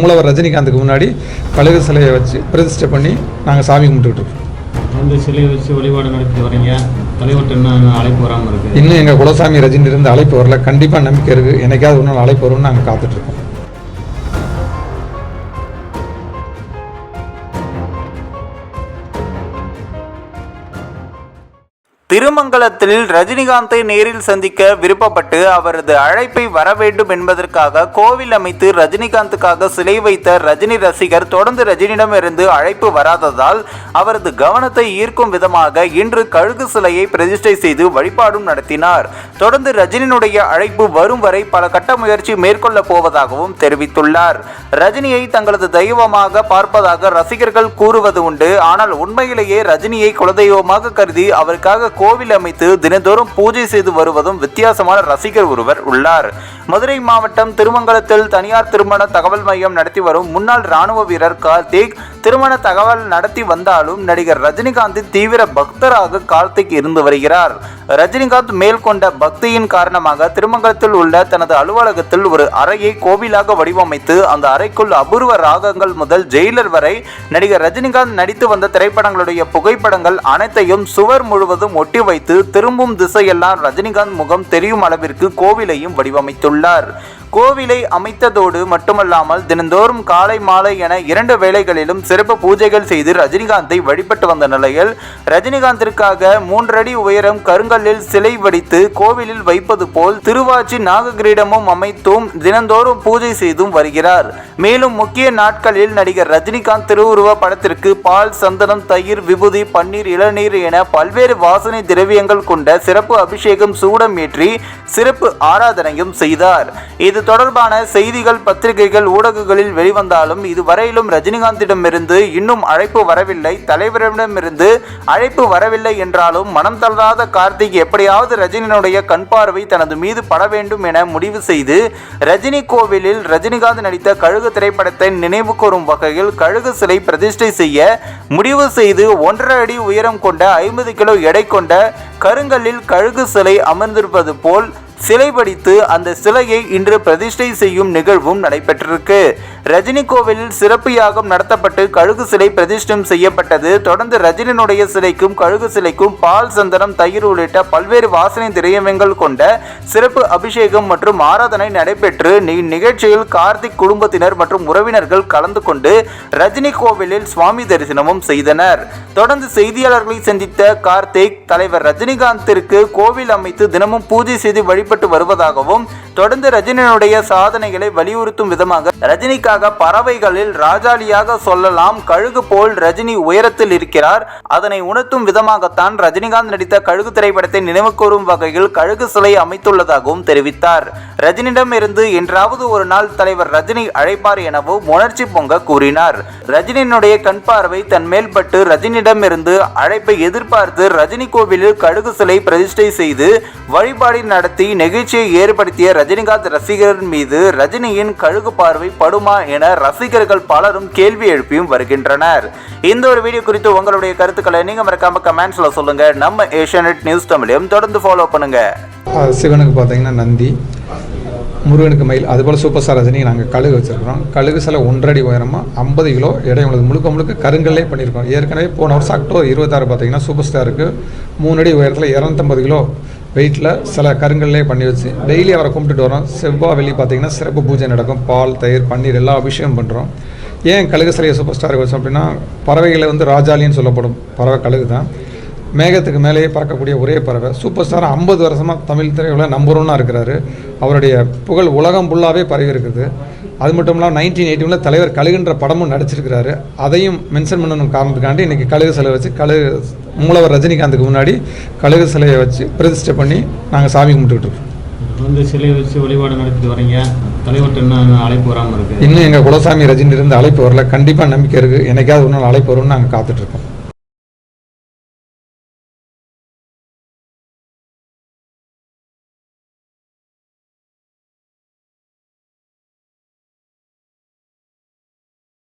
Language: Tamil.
மூலவர் ரஜினிகாந்துக்கு முன்னாடி கழுகு சிலையை வச்சு பிரதிஷ்டை பண்ணி நாங்கள் சாமி கும்பிட்டுட்டு இருக்கோம். வந்து சிலையை வச்சு வழிபாடு நடத்திட்டு வரீங்க. தலைவர்கிட்ட என்ன அழைப்பு வராமல் இருக்கு? இன்னும் எங்கள் குலசாமி ரஜினி இருந்து அழைப்பு வரல. கண்டிப்பாக நம்பிக்கை இருக்குது என்னைக்காவது நாள் அழைப்பு வரும்னு நாங்கள் காத்துட்ருக்கோம் திருமங்கலத்தில் ரஜினிகாந்தை நேரில் சந்திக்க விருப்பப்பட்டு அவரது அழைப்பை வர வேண்டும் என்பதற்காக கோவில் அமைத்து ரஜினிகாந்துக்காக சிலை வைத்த ரஜினி ரசிகர் தொடர்ந்து ரஜினியிடமிருந்து அழைப்பு வராததால் அவரது கவனத்தை ஈர்க்கும் விதமாக இன்று கழுகு சிலையை பிரதிஷ்டை செய்து வழிபாடும் நடத்தினார். தொடர்ந்து ரஜினியினுடைய அழைப்பு வரும் வரை பல கட்ட முயற்சி மேற்கொள்ள போவதாகவும் தெரிவித்துள்ளார். ரஜினியை தங்களது தெய்வமாக பார்ப்பதாக ரசிகர்கள் கூறுவது உண்டு. ஆனால் உண்மையிலேயே ரஜினியை குலதெய்வமாக கருதி அவருக்காக கோவில் அமைத்து தினந்தோறும் பூஜை செய்து வருவதும் வித்தியாசமான ரசிகர் ஒருவர் உள்ளார். மதுரை மாவட்டம் திருமங்கலத்தில் தனியார் திருமண தகவல் மையம் நடத்தி வரும் முன்னாள் ராணுவ வீரர் கார்த்திக் திருமண தகவல் நடத்தி வந்தாலும் நடிகர் ரஜினிகாந்தின் தீவிர பக்தராக கார்த்திக் இருந்து வருகிறார். ரஜினிகாந்த் மேற்கொண்ட பக்தியின் காரணமாக திருமங்கலத்தில் உள்ள தனது அலுவலகத்தில் ஒரு அறையை கோவிலாக வடிவமைத்து அந்த அறைக்குள் அபூர்வ ராகங்கள் முதல் ஜெயிலர் வரை நடிகர் ரஜினிகாந்த் நடித்து வந்த திரைப்படங்களுடைய புகைப்படங்கள் அனைத்தையும் சுவர் முழுவதும் ஒட்டி வைத்து திரும்பும் திசையெல்லாம் ரஜினிகாந்த் முகம் தெரியும் அளவிற்கு கோவிலையும் வடிவமைத்துள்ளார். கோவிலை அமைத்ததோடு மட்டுமல்லாமல் தினந்தோறும் காலை மாலை என இரண்டு வேளைகளிலும் சிறப்பு பூஜைகள் செய்து ரஜினிகாந்தை வழிபட்டு வந்த நிலையில் ரஜினிகாந்திற்காக மூன்றடி உயரம் கருங்க கருங்கல்லில் சிலை வடித்து கோவிலில் வைப்பது போல் திருவாச்சி நாககிரீடமும் அமைத்தும் தினந்தோறும் பூஜை செய்தும் வருகிறார். மேலும் முக்கிய நாட்களில் நடிகர் ரஜினிகாந்த் திருவுருவ படத்திற்கு பால் சந்தனம் தயிர் விபூதி பன்னீர் இளநீர் என பல்வேறு வாசனை திரவியங்கள் கொண்ட சிறப்பு அபிஷேகம் சூடம் ஏற்றி சிறப்பு ஆராதனையும் செய்தார். இது தொடர்பான செய்திகள் பத்திரிகைகள் ஊடகங்களில் வெளிவந்தாலும் இதுவரையிலும் ரஜினிகாந்திடமிருந்து இன்னும் அழைப்பு வரவில்லை. தலைவரிடமிருந்து அழைப்பு வரவில்லை என்றாலும் மனம் தளராத கார்த்திக் எப்படியாவது ரஜினியினுடைய கண் பார்வை தனது மீது பட வேண்டும் என முடிவு செய்து ரஜினி கோவிலில் ரஜினிகாந்த் நடித்த கழுகு திரைப்படத்தை நினைவு கூறும் வகையில் கழுகு சிலை பிரதிஷ்டை செய்ய முடிவு செய்து ஒன்றரை அடி உயரம் கொண்ட ஐம்பது கிலோ எடை கொண்ட கருங்கல்லில் கழுகு சிலை அமர்ந்திருப்பது போல் சிலை படித்து அந்த சிலையை இன்று பிரதிஷ்டை செய்யும் நிகழ்வும் நடைபெற்றிருக்கு. ரஜினி கோவிலில் சிறப்பு யாகம் நடத்தப்பட்டு கழுகு சிலை பிரதிஷ்டம் செய்யப்பட்டது. தொடர்ந்து ரஜினியினுடைய சிலைக்கும் கழுகு சிலைக்கும் பால் சந்தனம் தயிர் உள்ளிட்ட பல்வேறு வாசனை திரையங்கள் கொண்ட சிறப்பு அபிஷேகம் மற்றும் ஆராதனை நடைபெற்று நி- நிகழ்ச்சியில் கார்த்திக் குடும்பத்தினர் மற்றும் உறவினர்கள் கலந்து கொண்டு ரஜினி கோவிலில் சுவாமி தரிசனமும் செய்தனர். தொடர்ந்து செய்தியாளர்களை சந்தித்த கார்த்திக் தலைவர் ரஜினிகாந்திற்கு கோவில் அமைத்து தினமும் பூஜை செய்து வழிபட்டு வருவதாகவும் தொடர்ந்து ரஜினியினுடைய சாதனைகளை வலியுறுத்தும் விதமாக ரஜினிகாந்த் மாறாக பறவைகளில் ராஜாளியாக சொல்லலாம் கழுகு போல் ரஜினி உயரத்தில் இருக்கிறார். அதனை உணர்த்தும் விதமாகத்தான் ரஜினிகாந்த் நடித்த கழுகு திரைப்படத்தை நினைவு கூறும் வகையில் கழுகு சிலை அமைத்துள்ளதாகவும் தெரிவித்தார். ரஜினியிடம் இருந்து என்றாவது ஒரு நாள் தலைவர் ரஜினி அழைப்பார் எனவும் உணர்ச்சி பொங்க கூறினார். ரஜினியினுடைய கண் பார்வை தன் மேல்பட்டு ரஜினியிடமிருந்து அழைப்பை எதிர்பார்த்து ரஜினி கோவிலில் கழுகு சிலை பிரதிஷ்டை செய்து வழிபாடு நடத்தி நெகிழ்ச்சியை ஏற்படுத்திய ரஜினிகாந்த் ரசிகர் மீது ரஜினியின் கழுகு பார்வை படுமா என ரசிகர்கள் பலரும் கேள்வி எழுப்பியும் வருகின்றனர். இந்த ஒரு வீடியோ குறித்து உங்களுடைய கருத்துக்களை நீங்க மறக்காம கமெண்ட்ஸ்ல சொல்லுங்க. நம்ம ஏஷியானெட் நியூஸ் தமிழையும் தொடர்ந்து ஃபாலோ பண்ணுங்க. சிவனுக்கு பார்த்தீங்கன்னா நந்தி முருகனுக்கு மயில் அதுபோல் சூப்பர் ஸ்டார் ரஜினி நாங்கள் கழுகு வச்சுருக்கிறோம். கழுகு சில ஒன்றரை உயரமாக ஐம்பது கிலோ எடை உள்ளது. முழுக்க முழுக்க கருங்கல்லே பண்ணியிருக்கோம். ஏற்கனவே போன வருஷம் அக்டோபர் இருபத்தாறு பார்த்தீங்கன்னா சூப்பர் ஸ்டாருக்கு மூணு அடி உயரத்தில் இரநூத்தம்பது கிலோ வெயிட்டில் சில கருங்கல்லே பண்ணி வச்சு டெய்லி அவரை கும்பிட்டுட்டு வரோம். செவ்வாய் வெளியே பார்த்தீங்கன்னா சிறப்பு பூஜை நடக்கும். பால் தயிர் பன்னீர் எல்லா அபிஷேகம் பண்ணுறோம் ஏன் கழுகு சிலையை சூப்பர் ஸ்டாருக்கு வச்சோம் அப்படின்னா பறவைகளை வந்து ராஜாலின்னு சொல்லப்படும். பறவை கழுகு தான் மேகத்துக்கு மேலேயே பறக்கக்கூடிய ஒரே பறவை. சூப்பர் ஸ்டார் ஐம்பது வருஷமாக தமிழ் திரையுல நம்பர் ஒன்னாக இருக்கிறாரு. அவருடைய புகழ் உலகம் ஃபுல்லாகவே பரவி இருக்குது. அது மட்டும் இல்லாமல் நைன்டீன் எயிட்டியில் தலைவர் கழுகுன்ற படமும் நடிச்சிருக்கிறாரு. அதையும் மென்ஷன் பண்ணணும் காரணத்துக்காண்டி இன்றைக்கி கழுகு சிலை வச்சு கழுகு மூலவர் ரஜினிகாந்துக்கு முன்னாடி கழுகு சிலையை வச்சு பிரதிஷ்டை பண்ணி நாங்கள் சாமி கும்பிட்டுட்டு இருக்கோம். வந்து சிலையை வச்சு வழிபாடு நடத்திட்டு வரீங்க. தலைவர்கிட்ட என்ன அழைப்பு வராமல் இருக்கு. இன்னும் எங்கள் குலசாமி ரஜினி இருந்து அழைப்பு வரல. கண்டிப்பாக நம்பிக்கை இருக்குது என்னைக்காவது ஒரு நாள் அழைப்பு வரும்னு நாங்கள் காத்துட்ருக்கோம்